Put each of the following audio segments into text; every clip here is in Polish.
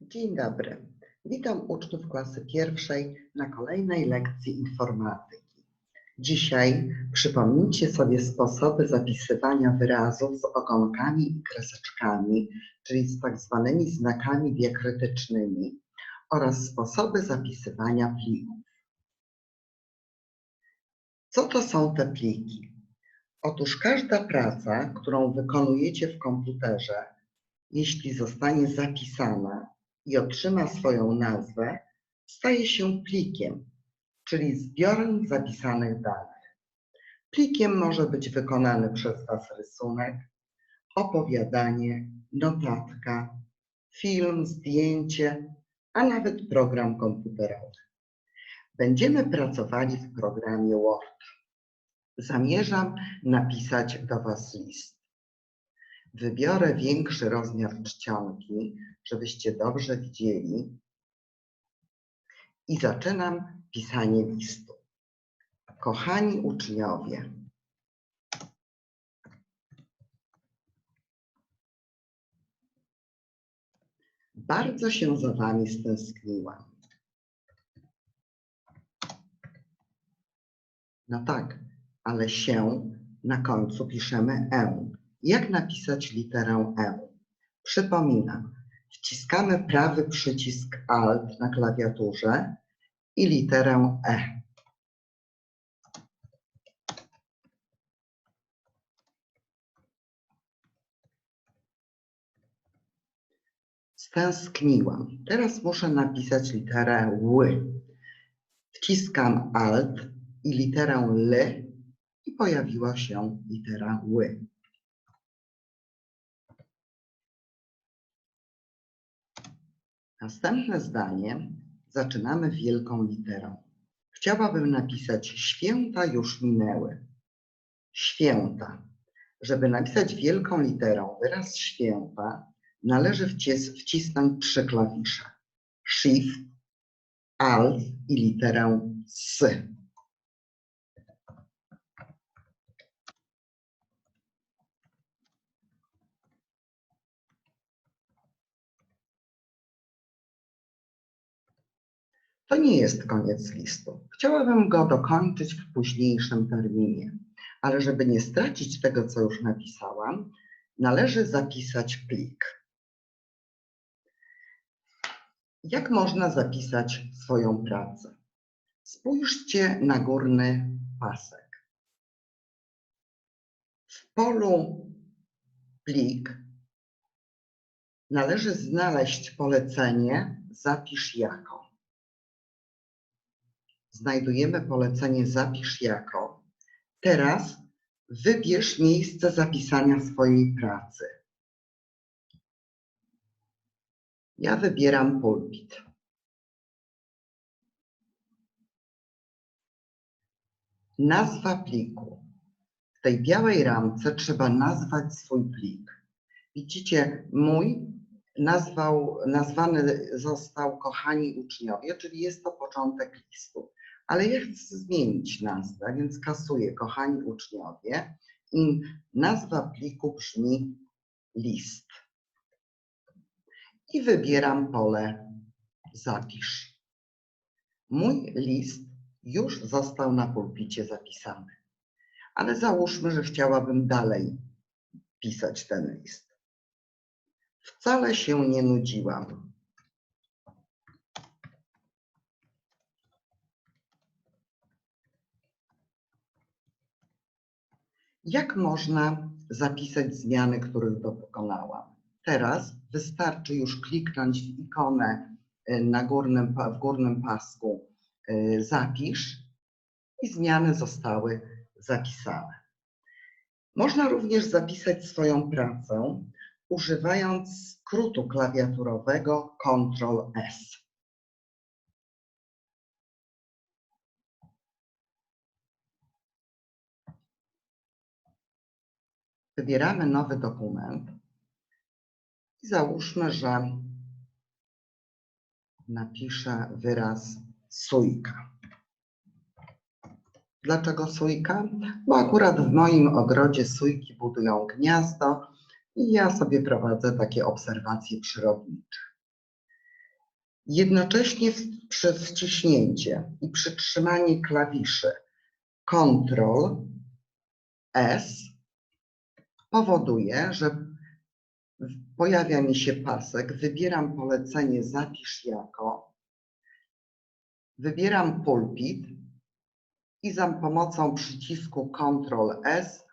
Dzień dobry. Witam uczniów klasy pierwszej na kolejnej lekcji informatyki. Dzisiaj przypomnijcie sobie sposoby zapisywania wyrazów z ogonkami i kreseczkami, czyli z tak zwanymi znakami diakrytycznymi oraz sposoby zapisywania plików. Co to są te pliki? Otóż każda praca, którą wykonujecie w komputerze, jeśli zostanie zapisana i otrzyma swoją nazwę, staje się plikiem, czyli zbiorem zapisanych danych. Plikiem może być wykonany przez Was rysunek, opowiadanie, notatka, film, zdjęcie, a nawet program komputerowy. Będziemy pracowali w programie Word. Zamierzam napisać do Was list. Wybiorę większy rozmiar czcionki, żebyście dobrze widzieli. I zaczynam pisanie listu. Kochani uczniowie, bardzo się za Wami stęskniłam. No tak, ale się na końcu piszemy E. Jak napisać literę E? Przypominam, wciskamy prawy przycisk Alt na klawiaturze i literę E. Stęskniłam. Teraz muszę napisać literę Ł. Wciskam Alt i literę L i pojawiła się litera Ł. Następne zdanie zaczynamy wielką literą. Chciałabym napisać święta już minęły. Święta. Żeby napisać wielką literą wyraz święta, należy wcis wcisnąć trzy klawisze. Shift, Alt i literę S. To nie jest koniec listu. Chciałabym go dokończyć w późniejszym terminie, ale żeby nie stracić tego, co już napisałam, należy zapisać plik. Jak można zapisać swoją pracę? Spójrzcie na górny pasek. W polu plik należy znaleźć polecenie zapisz jako znajdujemy polecenie Zapisz jako. Teraz wybierz miejsce zapisania swojej pracy. Ja wybieram pulpit. Nazwa pliku. W tej białej ramce trzeba nazwać swój plik. Widzicie, mój nazwał, nazwany został Kochani Uczniowie, czyli jest to początek listu ale ja chcę zmienić nazwę, więc kasuję kochani uczniowie i nazwa pliku brzmi list. I wybieram pole zapisz. Mój list już został na pulpicie zapisany, ale załóżmy, że chciałabym dalej pisać ten list. Wcale się nie nudziłam. Jak można zapisać zmiany, których dokonałam? Teraz wystarczy już kliknąć w ikonę y, na górnym, w górnym pasku y, Zapisz i zmiany zostały zapisane. Można również zapisać swoją pracę używając skrótu klawiaturowego Ctrl S. Wybieramy nowy dokument i załóżmy, że napiszę wyraz sójka. Dlaczego sójka? Bo akurat w moim ogrodzie sójki budują gniazdo i ja sobie prowadzę takie obserwacje przyrodnicze. Jednocześnie przez wciśnięcie i przytrzymanie klawiszy Ctrl S powoduje, że pojawia mi się pasek, wybieram polecenie zapisz jako, wybieram pulpit i za pomocą przycisku Ctrl S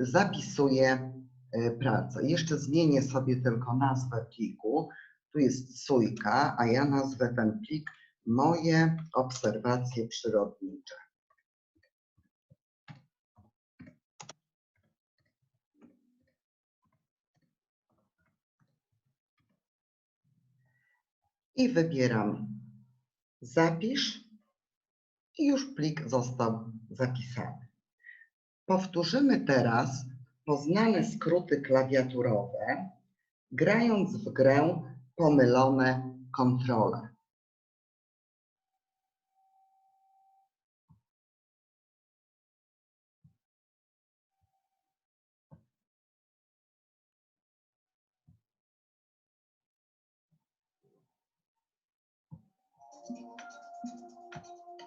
zapisuję e, pracę. Jeszcze zmienię sobie tylko nazwę pliku. Tu jest sójka, a ja nazwę ten plik moje obserwacje przyrodnicze. I wybieram zapisz i już plik został zapisany. Powtórzymy teraz poznane skróty klawiaturowe, grając w grę pomylone kontrole.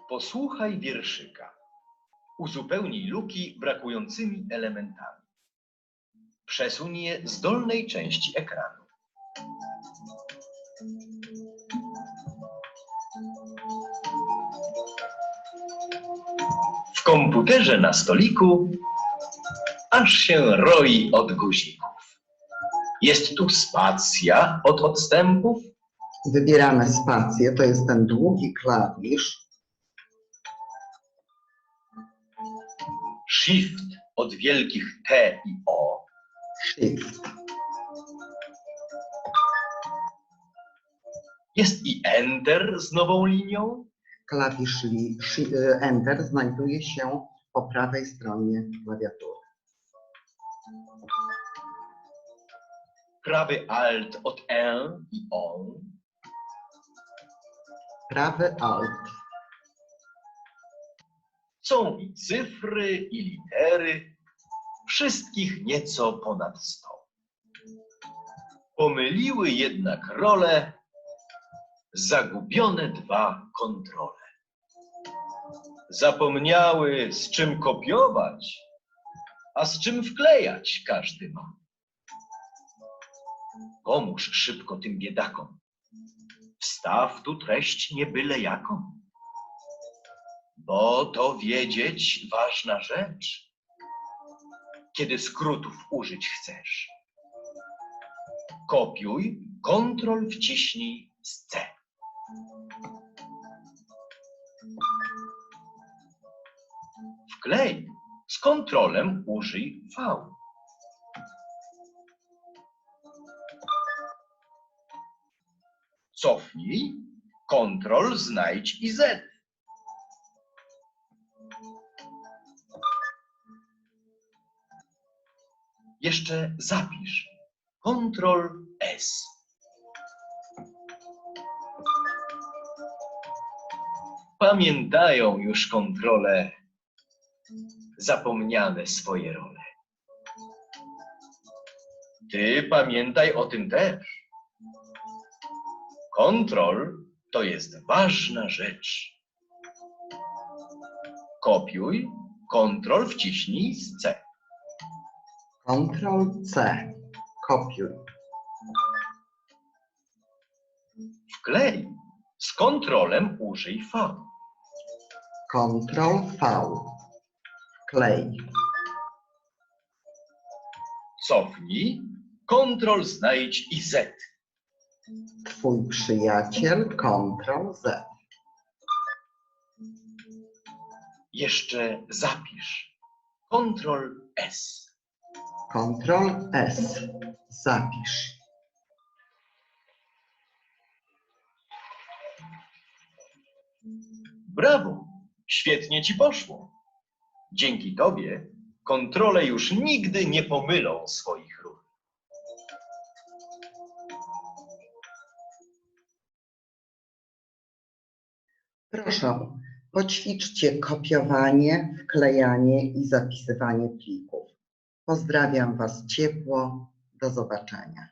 Posłuchaj wierszyka. Uzupełnij luki brakującymi elementami. Przesuń je z dolnej części ekranu. W komputerze na stoliku aż się roi od guzików. Jest tu spacja od odstępów, Wybieramy spację, to jest ten długi klawisz. shift od wielkich T i O, Shift. Jest i Enter z nową linią, Klawisz li, shi, y, Enter znajduje się po prawej stronie klawiatury. prawy Alt od N i ON, Prawy Alt. są i cyfry, i litery, wszystkich nieco ponad sto. Pomyliły jednak role zagubione dwa kontrole. Zapomniały z czym kopiować, a z czym wklejać każdy ma. Pomóż szybko tym biedakom. Wstaw tu treść nie byle jaką. Bo to wiedzieć ważna rzecz, kiedy skrótów użyć chcesz. Kopiuj, kontrol wciśnij z C. Wklej, z kontrolem użyj V. Cofnij, kontrol znajdź i Z. Jeszcze zapisz. Kontrol S. Pamiętają już kontrole zapomniane swoje role. Ty pamiętaj o tym też. Kontrol to jest ważna rzecz. Kopiuj, kontrol wciśnij z C. Ctrl C. Kopiuj. Wklej. Z kontrolem użyj V. Ctrl V. Klej. Cofnij. Kontrol znajdź i Z. Twój przyjaciel. Ctrl Z. Jeszcze zapisz. Kontrol S. Ctrl S. Zapisz. Brawo! Świetnie ci poszło. Dzięki tobie kontrole już nigdy nie pomylą swoich Proszę, poćwiczcie kopiowanie, wklejanie i zapisywanie plików. Pozdrawiam Was ciepło. Do zobaczenia.